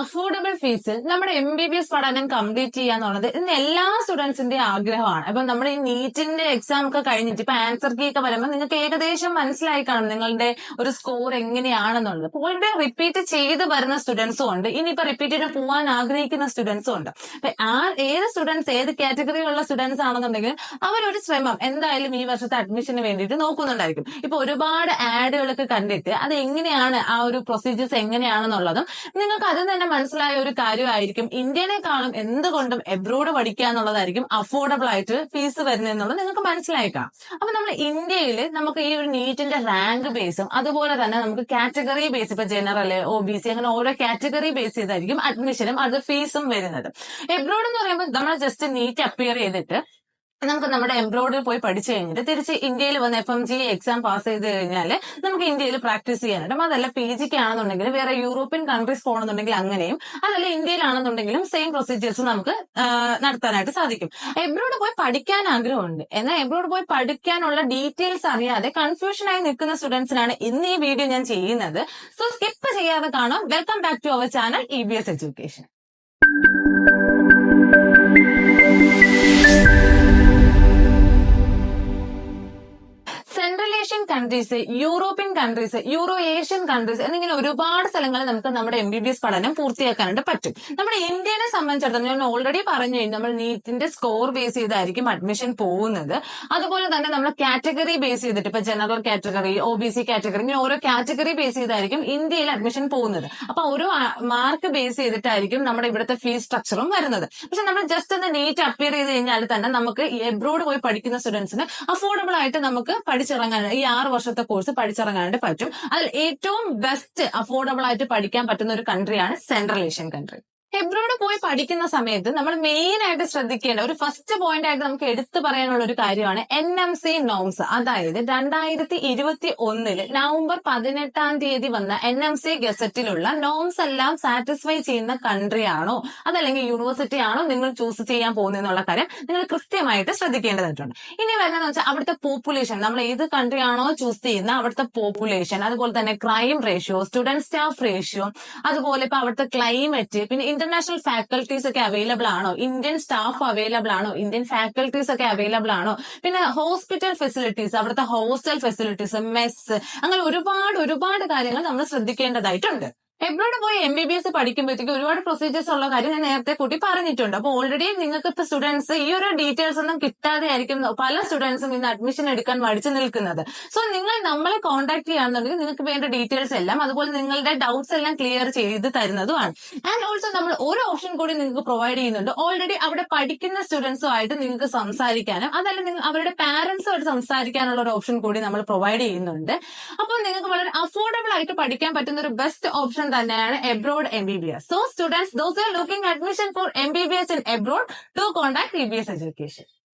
Affordable ഫീസിൽ നമ്മുടെ M B B S പഠനം കംപ്ലീറ്റ് ചെയ്യുക എന്നുള്ളത് ഇന്ന് എല്ലാ സ്റ്റുഡൻസിന്റെ ആഗ്രഹമാണ്. അപ്പൊ നമ്മുടെ ഈ നീറ്റിന്റെ എക്സാം ഒക്കെ കഴിഞ്ഞിട്ട് ഇപ്പൊ ആൻസർ കീ ഒക്കെ വരുമ്പോൾ നിങ്ങൾക്ക് ഏകദേശം മനസ്സിലായി കാണും നിങ്ങളുടെ ഒരു സ്കോർ എങ്ങനെയാണെന്നുള്ളത്. ഓൾറെഡി റിപ്പീറ്റ് ചെയ്ത് വരുന്ന സ്റ്റുഡൻസും ഉണ്ട്. ഇനിയിപ്പോ ചെയ്ത് പോകാൻ ആഗ്രഹിക്കുന്ന സ്റ്റുഡൻസും ഉണ്ട്. അപ്പൊ ആ ഏത് സ്റ്റുഡൻസ് ഏത് കാറ്റഗറിയിലുള്ള സ്റ്റുഡൻസ് ആണെന്നുണ്ടെങ്കിൽ അവരൊരു ശ്രമം എന്തായാലും ഈ വർഷത്തെ അഡ്മിഷന് വേണ്ടിയിട്ട് നോക്കുന്നുണ്ടായിരിക്കും. ഇപ്പൊ ഒരുപാട് ആഡുകളൊക്കെ കണ്ടിട്ട് അത് എങ്ങനെയാണ് ആ ഒരു പ്രൊസീജിയേഴ്സ് എങ്ങനെയാണെന്നുള്ളതും നിങ്ങൾക്ക് തന്നെ മനസ്സിലായ ഒരു കാര്യമായിരിക്കും ഇന്ത്യനെക്കാളും എന്തുകൊണ്ടും എബ്രോഡ് പഠിക്കുക എന്നുള്ളതായിരിക്കും അഫോർഡബിൾ ആയിട്ട് ഫീസ് വരുന്നതെന്നുള്ളത് നിങ്ങൾക്ക് മനസ്സിലായേക്കാം. അപ്പൊ നമ്മൾ ഇന്ത്യയിൽ നമുക്ക് ഈ ഒരു നീറ്റിന്റെ റാങ്ക് ബേസും അതുപോലെ തന്നെ നമുക്ക് കാറ്റഗറി ബേസ് ഇപ്പൊ ജനറൽ ഒ ബി സി അങ്ങനെ ഓരോ കാറ്റഗറി ബേസ് ചെയ്തായിരിക്കും അഡ്മിഷനും അത് ഫീസും വരുന്നത്. എബ്രോഡ് എന്ന് പറയുമ്പോൾ നമ്മൾ ജസ്റ്റ് നീറ്റ് അപ്പിയർ ചെയ്തിട്ട് നമുക്ക് നമ്മുടെ എംബ്രോയിഡറി പോയി പഠിച്ചു കഴിഞ്ഞിട്ട് തിരിച്ച് ഇന്ത്യയിൽ വന്ന് F M G exam pass ചെയ്ത് കഴിഞ്ഞാൽ നമുക്ക് ഇന്ത്യയിൽ പ്രാക്ടീസ് ചെയ്യാനായിട്ടും. അതല്ല പി ജിക്ക് ആണെന്നുണ്ടെങ്കിൽ വേറെ യൂറോപ്യൻ കൺട്രീസ് പോകണമെന്നുണ്ടെങ്കിൽ അങ്ങനെയും അതല്ല ഇന്ത്യയിലാണെന്നുണ്ടെങ്കിലും സെയിം പ്രൊസീജിയേഴ്സ് നമുക്ക് നടത്താനായിട്ട് സാധിക്കും. എബ്രോഡ് പോയി പഠിക്കാൻ ആഗ്രഹമുണ്ട്. എന്നാൽ എബ്രോഡ് പോയി പഠിക്കാനുള്ള ഡീറ്റെയിൽസ് അറിയാതെ കൺഫ്യൂഷനായി നിൽക്കുന്ന സ്റ്റുഡൻസിനാണ് ഇന്ന് ഈ വീഡിയോ ഞാൻ ചെയ്യുന്നത്. സോ സ്കിപ്പ് ചെയ്യാതെ കാണാം. Welcome back to our channel E B S education countries European countries Euro Asian countries എന്നിങ്ങനെ ഒരുപാട് സ്ഥലങ്ങളിൽ നമുക്ക് നമ്മുടെ എം ബി ബി എസ് പഠനം പൂർത്തിയാക്കാനായിട്ട് പറ്റും. നമ്മുടെ ഇന്ത്യനെ സംബന്ധിച്ചിടത്തോളം ഞാൻ ഓൾറെഡി പറഞ്ഞു കഴിഞ്ഞു നമ്മൾ നീറ്റിന്റെ സ്കോർ ബേസ് ചെയ്തായിരിക്കും അഡ്മിഷൻ പോകുന്നത്. അതുപോലെ തന്നെ നമ്മൾ കാറ്റഗറി ബേസ് ചെയ്തിട്ട് ഇപ്പൊ general category O B C category ഇങ്ങനെ ഓരോ കാറ്റഗറി ബേസ് ചെയ്തായിരിക്കും ഇന്ത്യയിൽ അഡ്മിഷൻ പോകുന്നത്. അപ്പൊ ഓരോ മാർക്ക് ബേസ് ചെയ്തിട്ടായിരിക്കും നമ്മുടെ ഇവിടുത്തെ ഫീസ് സ്ട്രക്ചറും വരുന്നത്. പക്ഷെ നമ്മൾ ജസ്റ്റ് ഒന്ന് നീറ്റ് അപ്പിയർ ചെയ്ത് കഴിഞ്ഞാൽ തന്നെ നമുക്ക് എബ്രോഡ് പോയി പഠിക്കുന്ന സ്റ്റുഡൻസിന് അഫോർഡബിൾ ആയിട്ട് നമുക്ക് പഠിച്ചിറങ്ങാൻ ഈ ആറ് വർഷത്തെ കോഴ്സ് പഠിച്ചിറങ്ങാനായിട്ട് പറ്റും. അതിൽ ഏറ്റവും ബെസ്റ്റ് അഫോർഡബിൾ ആയിട്ട് പഠിക്കാൻ പറ്റുന്ന ഒരു കൺട്രിയാണ് സെൻട്രൽ ഏഷ്യൻ കൺട്രി എബ്രോഡ് പോയി പഠിക്കുന്ന സമയത്ത് നമ്മൾ മെയിൻ ആയിട്ട് ശ്രദ്ധിക്കേണ്ട ഒരു ഫസ്റ്റ് പോയിന്റ് ആയിട്ട് നമുക്ക് എടുത്തു പറയാനുള്ള ഒരു കാര്യമാണ് എൻ എം സി നോംസ് അതായത് രണ്ടായിരത്തി ഇരുപത്തി ഒന്നിൽ നവംബർ പതിനെട്ടാം തീയതി വന്ന എൻ എം സി ഗസറ്റിലുള്ള നോംസ് എല്ലാം സാറ്റിസ്ഫൈ ചെയ്യുന്ന കൺട്രി ആണോ? അതല്ലെങ്കിൽ യൂണിവേഴ്സിറ്റി ആണോ നിങ്ങൾ ചൂസ് ചെയ്യാൻ പോകുന്നതെന്നുള്ള കാര്യം നിങ്ങൾ കൃത്യമായിട്ട് ശ്രദ്ധിക്കേണ്ടതായിട്ടുണ്ട്. ഇനി വരുന്നതെന്ന് വെച്ചാൽ അവിടുത്തെ പോപ്പുലേഷൻ നമ്മൾ ഏത് കൺട്രി ആണോ ചൂസ് ചെയ്യുന്ന അവിടുത്തെ പോപ്പുലേഷൻ അതുപോലെ തന്നെ crime ratio student staff ratio അതുപോലെ ഇപ്പൊ അവിടുത്തെ ക്ലൈമറ്റ് പിന്നെ ഇന്റർനാഷണൽ ഫാക്കൽറ്റീസ് ഒക്കെ അവൈലബിൾ ആണോ? ഇന്ത്യൻ സ്റ്റാഫ് അവൈലബിൾ ആണോ? ഇന്ത്യൻ ഫാക്കൽറ്റീസ് ഒക്കെ അവൈലബിൾ ആണോ? പിന്നെ ഹോസ്പിറ്റൽ ഫെസിലിറ്റീസ് അവിടുത്തെ ഹോസ്റ്റൽ ഫെസിലിറ്റീസ് മെസ് അങ്ങനെ ഒരുപാട് ഒരുപാട് കാര്യങ്ങൾ നമ്മൾ ശ്രദ്ധിക്കേണ്ടതായിട്ടുണ്ട്. എബ്രോഡ് പോയി എം ബി ബി എസ് പഠിക്കുമ്പോഴത്തേക്ക് ഒരുപാട് പ്രൊസീജിയേഴ്സ് ഉള്ള കാര്യം ഞാൻ നേരത്തെ കൂട്ടി പറഞ്ഞിട്ടുണ്ട്. അപ്പൊ ഓൾറെഡി നിങ്ങൾക്ക് ഇപ്പൊ സ്റ്റുഡൻസ് ഈ ഒരു ഡീറ്റെയിൽസ് ഒന്നും കിട്ടാതെ ആയിരിക്കും പല സ്റ്റുഡൻസും ഇന്ന് അഡ്മിഷൻ എടുക്കാൻ മടിച്ചു നിൽക്കുന്നത്. സോ നിങ്ങൾ നമ്മളെ കോൺടാക്ട് ചെയ്യാന്നുണ്ടെങ്കിൽ നിങ്ങൾക്ക് വേണ്ട ഡീറ്റെയിൽസ് എല്ലാം അതുപോലെ നിങ്ങളുടെ ഡൗട്ട്സ് എല്ലാം ക്ലിയർ ചെയ്ത് തരുന്നതുമാണ്. ആൻഡ് ഓൾസോ നമ്മൾ ഒരു ഓപ്ഷൻ കൂടി നിങ്ങൾക്ക് പ്രൊവൈഡ് ചെയ്യുന്നുണ്ട്. ഓൾറെഡി അവിടെ പഠിക്കുന്ന സ്റ്റുഡൻസുമായിട്ട് നിങ്ങൾക്ക് സംസാരിക്കാനും അതല്ല നിങ്ങൾ അവരുടെ പാരന്റ്സുമായിട്ട് സംസാരിക്കാനുള്ള ഒരു ഓപ്ഷൻ കൂടി നമ്മൾ പ്രൊവൈഡ് ചെയ്യുന്നുണ്ട്. അപ്പോൾ നിങ്ങൾക്ക് വളരെ അഫോർഡബിൾ ആയിട്ട് പഠിക്കാൻ പറ്റുന്ന ഒരു ബെസ്റ്റ് ഓപ്ഷൻ തന്നെയാണ് abroad M B B S so students those are looking admission for M B B S in abroad to contact E B S education